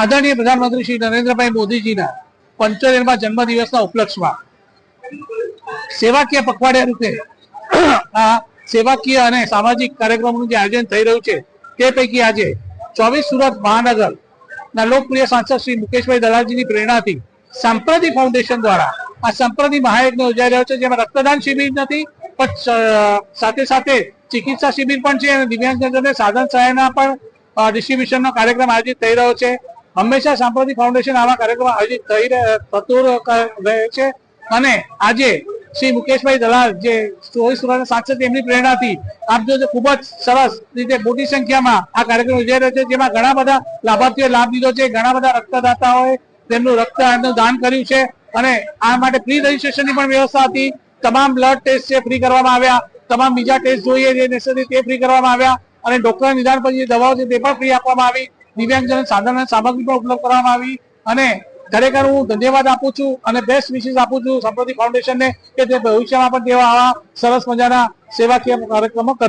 આદરણીય પ્રધાનમંત્રી શ્રી નરેન્દ્રભાઈ મોદીજીના પંચોતેરમા જન્મદિવસના ઉપલક્ષમાં સેવાકીય પખવાડિયા રૂપે આ સેવાકીય અને સામાજિક કાર્યક્રમોનું જે આયોજન થઈ રહ્યું છે, તે પૈકી આજે ચોવીસ સુરત મહાનગર ના લોકપ્રિય સાંસદ શ્રી મુકેશભાઈ દલાલજીની પ્રેરણાથી સંપ્રતિ ફાઉન્ડેશન દ્વારા આ સંપ્રતિ મહાયજ્ઞ યોજાઈ રહ્યો છે, જેમાં રક્તદાન શિબિર નથી, પણ સાથે સાથે ચિકિત્સા શિબિર પણ છે અને દિવ્યાંગજનોને સાધન સહાયના પણ ડિસ્ટ્રીબ્યુશનનો કાર્યક્રમ આયોજિત થઈ રહ્યો છે. હંમેશા સાંપ્રતિક ફાઉન્ડેશન આવા કાર્યક્રમ આયોજિત થઈ થતું રહે છે. અને આજે શ્રી મુકેશભાઈ દલાલ જે ચોવીસ સુરતના સાંસદ એમની પ્રેરણાથી આપ જો ખૂબ જ સરસ રીતે મોટી સંખ્યામાં આ કાર્યક્રમ યોજાઈ રહ્યો છે, જેમાં ઘણા બધા લાભાર્થીઓએ લાભ લીધો છે, ઘણા બધા રક્તદાતાઓએ તેમનું રક્ત એમનું દાન કર્યું છે. અને આ માટે ફ્રી રજીસ્ટ્રેશનની પણ વ્યવસ્થા હતી. તમામ બ્લડ ટેસ્ટ છે ફ્રી કરવામાં આવ્યા, તમામ બીજા ટેસ્ટ જોઈએ જે નેસેસરી તે ફ્રી કરવામાં આવ્યા. અને ડોક્ટર નિદાન પછી જે દવાઓ છે તે પણ ફ્રી આપવામાં આવી. દિવ્યાંગજન સાધન અને સામગ્રી પણ ઉપલબ્ધ કરવામાં આવી અને ખરેખર હું ધન્યવાદ આપું છું અને બેસ્ટ વિશેષ આપું છું સંપ્રતિ ફાઉન્ડેશનને કે તે ભવિષ્યમાં પણ તેવા આવા સરસ મજાના સેવાકીય કાર્યક્રમો કરે